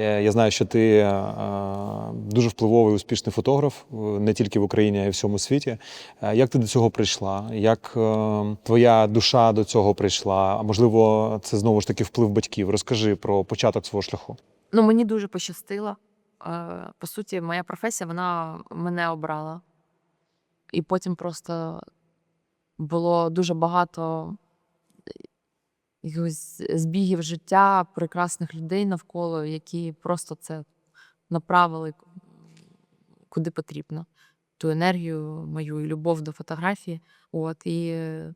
Е, Я знаю, що ти е, дуже впливовий успішний фотограф е, не тільки в Україні, а й в всьому світі. Як ти до цього прийшла? Як твоя душа до цього прийшла? А можливо, це знову ж таки вплив батьків. Розкажи про початок свого шляху. Ну, мені дуже пощастило. По суті, моя професія вона мене обрала. І потім просто було дуже багато якихось збігів життя, прекрасних людей навколо, які просто це направили куди потрібно. Ту енергію, мою і любов до фотографії. От, і, е,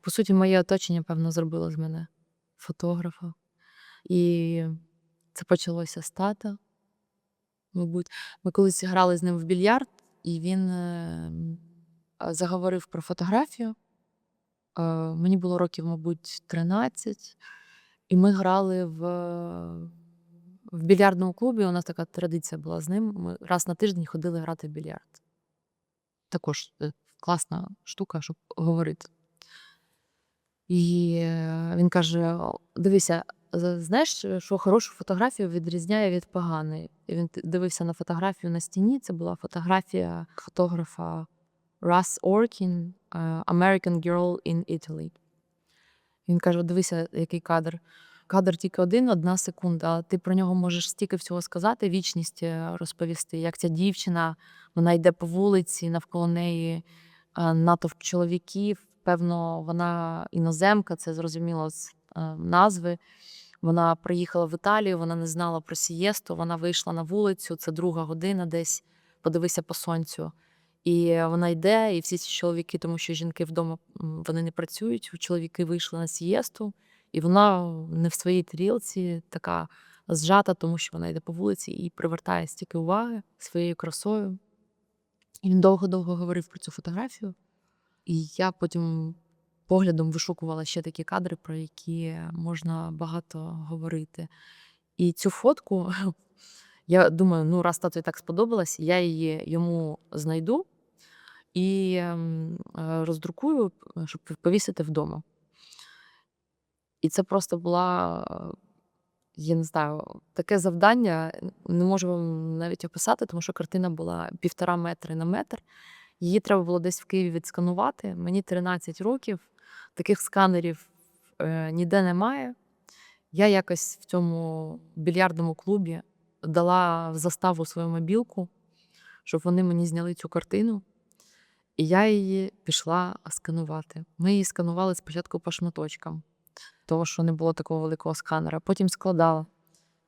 по суті, моє оточення, певно, зробило з мене фотографа. І це почалося з тата. Мабуть, ми колись грали з ним в більярд, і він е, заговорив про фотографію. Е, Мені було років, мабуть, 13, і ми грали в, в більярдному клубі. У нас така традиція була з ним. Ми раз на тиждень ходили грати в більярд. Також е, класна штука, щоб говорити. І е, він каже: дивися, знаєш, що хорошу фотографію відрізняє від поганої. І він дивився на фотографію на стіні. Це була фотографія фотографа Russ Orkin, е, American Girl in Italy. Він каже: дивися, який кадр. Кадр тільки один, одна секунда. Ти про нього можеш стільки всього сказати, вічність е, розповісти, як ця дівчина, вона йде по вулиці, навколо неї е, натовп чоловіків. Певно, вона іноземка, це зрозуміло з назви. Вона приїхала в Італію, вона не знала про сієсту, вона вийшла на вулицю, це друга година десь, подивися по сонцю. І вона йде, і всі ці чоловіки, тому що жінки вдома вони не працюють, чоловіки вийшли на сієсту, і вона не в своїй тарілці, така зжата, тому що вона йде по вулиці і привертає стільки уваги своєю красою. І він довго-довго говорив про цю фотографію. І я потім поглядом вишукувала ще такі кадри, про які можна багато говорити. І цю фотку, я думаю, ну раз тату так сподобалась, я її йому знайду і ем, е, роздрукую, е, щоб повісити вдома. І це просто була, е, я не знаю, таке завдання, не можу вам навіть описати, тому що картина була півтора метри на метр. Її треба було десь в Києві відсканувати. Мені 13 років, таких сканерів е, ніде немає. Я якось в цьому більярдному клубі дала в заставу свою мобілку, щоб вони мені зняли цю картину. І я її пішла сканувати. Ми її сканували спочатку по шматочкам, того, що не було такого великого сканера. Потім складала,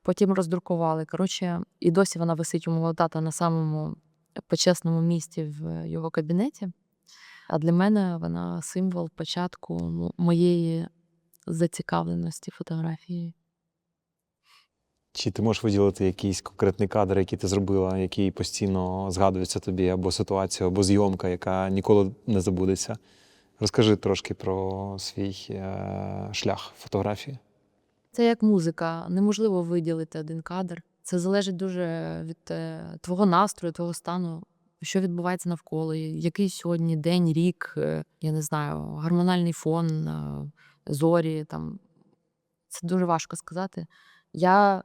потім роздрукували. Коротше, і досі вона висить у мого тата на самому почесному місці в його кабінеті. А для мене вона символ початку моєї зацікавленості фотографією. Чи ти можеш виділити якийсь конкретний кадр, який ти зробила, який постійно згадується тобі, або ситуацію, або зйомка, яка ніколи не забудеться? Розкажи трошки про свій е, шлях фотографії. Це як музика, неможливо виділити один кадр. Це залежить дуже від е, твого настрою, твого стану, що відбувається навколо, який сьогодні день, рік, е, я не знаю, гормональний фон, е, зорі. Там. Це дуже важко сказати. Я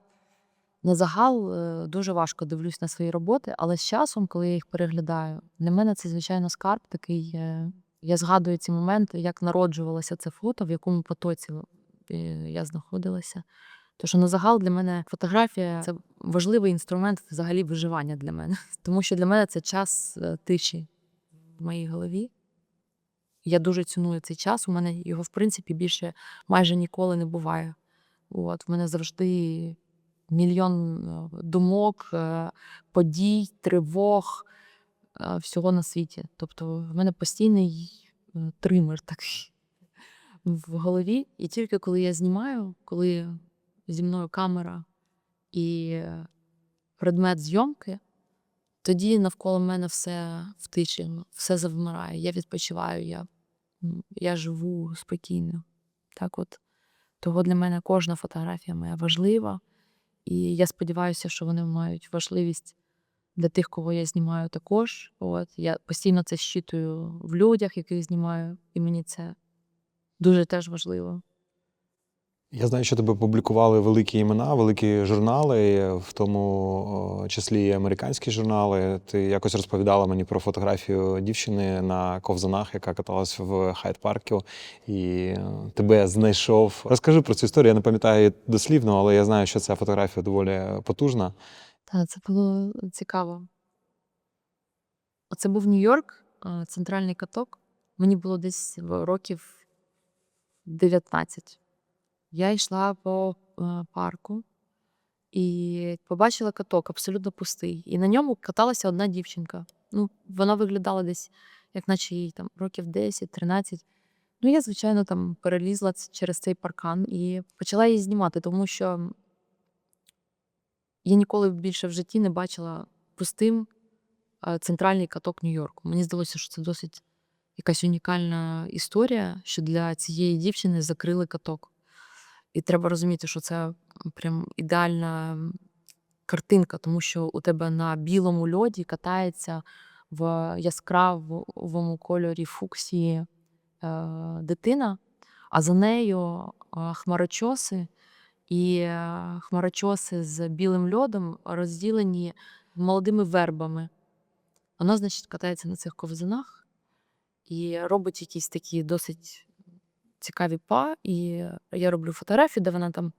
на загал е, дуже важко дивлюсь на свої роботи, але з часом, коли я їх переглядаю, для мене це, звичайно, скарб такий. е, Я згадую ці моменти, як народжувалося це фото, в якому потоці е, я знаходилася. Що на загал для мене фотографія це важливий інструмент взагалі виживання для мене. Тому що для мене це час тиші в моїй голові. Я дуже ціную цей час. У мене його, в принципі, більше майже ніколи не буває. От, в мене завжди мільйон е, думок, е, подій, тривог, е, всього на світі. Тобто в мене постійний тример такий в голові. І тільки коли я знімаю, коли зі мною камера і предмет зйомки, тоді навколо мене все в тиші, все завмирає. Я відпочиваю, я, я живу спокійно. Так от. Того для мене кожна фотографія моя важлива. І я сподіваюся, що вони мають важливість для тих, кого я знімаю також. От. Я постійно це щитую в людях, яких знімаю, і мені це дуже теж важливо. Я знаю, що тебе публікували великі імена, великі журнали, в тому числі і американські журнали. Ти якось розповідала мені про фотографію дівчини на ковзанах, яка каталась в Хайд-парку, і е, тебе знайшов. Розкажи про цю історію. Я не пам'ятаю дослівно, але я знаю, що ця фотографія доволі потужна. Та це було цікаво. Оце був Нью-Йорк, е, центральний каток. Мені було десь років 19. Я йшла по е, парку і побачила каток абсолютно пустий. І на ньому каталася одна дівчинка. Ну, вона виглядала десь, як наче їй там років 10-13. Ну, я, звичайно, там перелізла через цей паркан і почала її знімати, тому що я ніколи більше в житті не бачила пустим е, центральний каток Нью-Йорку. Мені здалося, що це досить якась унікальна історія, що для цієї дівчини закрили каток. І треба розуміти, що це прям ідеальна картинка, тому що у тебе на білому льоді катається в яскравому кольорі фуксії е, дитина, а за нею е, хмарочоси, і е, хмарочоси з білим льодом розділені молодими вербами. Вона, значить, катається на цих ковзанах і робить якісь такі досить цікаві па. І я роблю фотографію, де вона там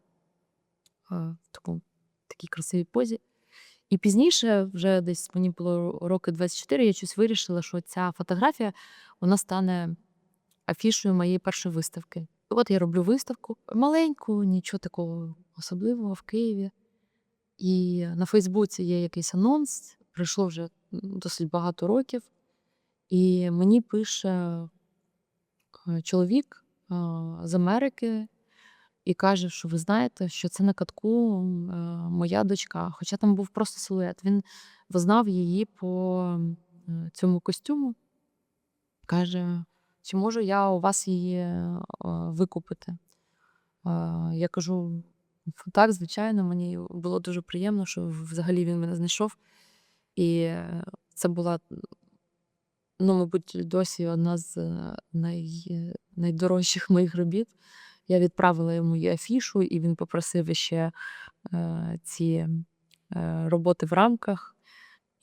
в такому, такій красивій позі. І пізніше, вже десь мені було роки 24, я щось вирішила, що ця фотографія вона стане афішою моєї першої виставки. От я роблю виставку маленьку, нічого такого особливого в Києві. І на Фейсбуці є якийсь анонс, пройшло вже досить багато років. І мені пише е, чоловік з Америки і каже, що ви знаєте, що це на катку моя дочка. Хоча там був просто силует. Він визнав її по е, цьому костюму. Каже, чи можу я у вас її е, викупити? Я кажу, так, звичайно, мені було дуже приємно, що взагалі він мене знайшов. І е, це була, ну, мабуть, досі одна з е, най, е, найдорожчих моїх робіт. Я відправила йому і афішу, і він попросив ще е, ці е, роботи в рамках.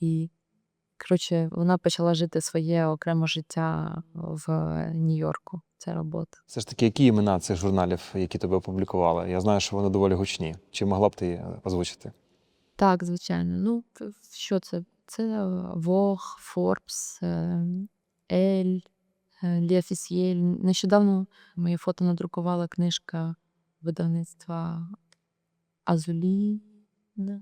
І, коротше, вона почала жити своє окреме життя в Нью-Йорку. Ця робота. Все ж таки, які імена цих журналів, які тебе опублікували? Я знаю, що вони доволі гучні. Чи могла б ти е, озвучити? Так, звичайно. Ну, що це? Це е, Vogue, Forbes, е, Elle, е, L'Officiel. Нещодавно моє фото надрукувала книжка видавництва Азулі. Да.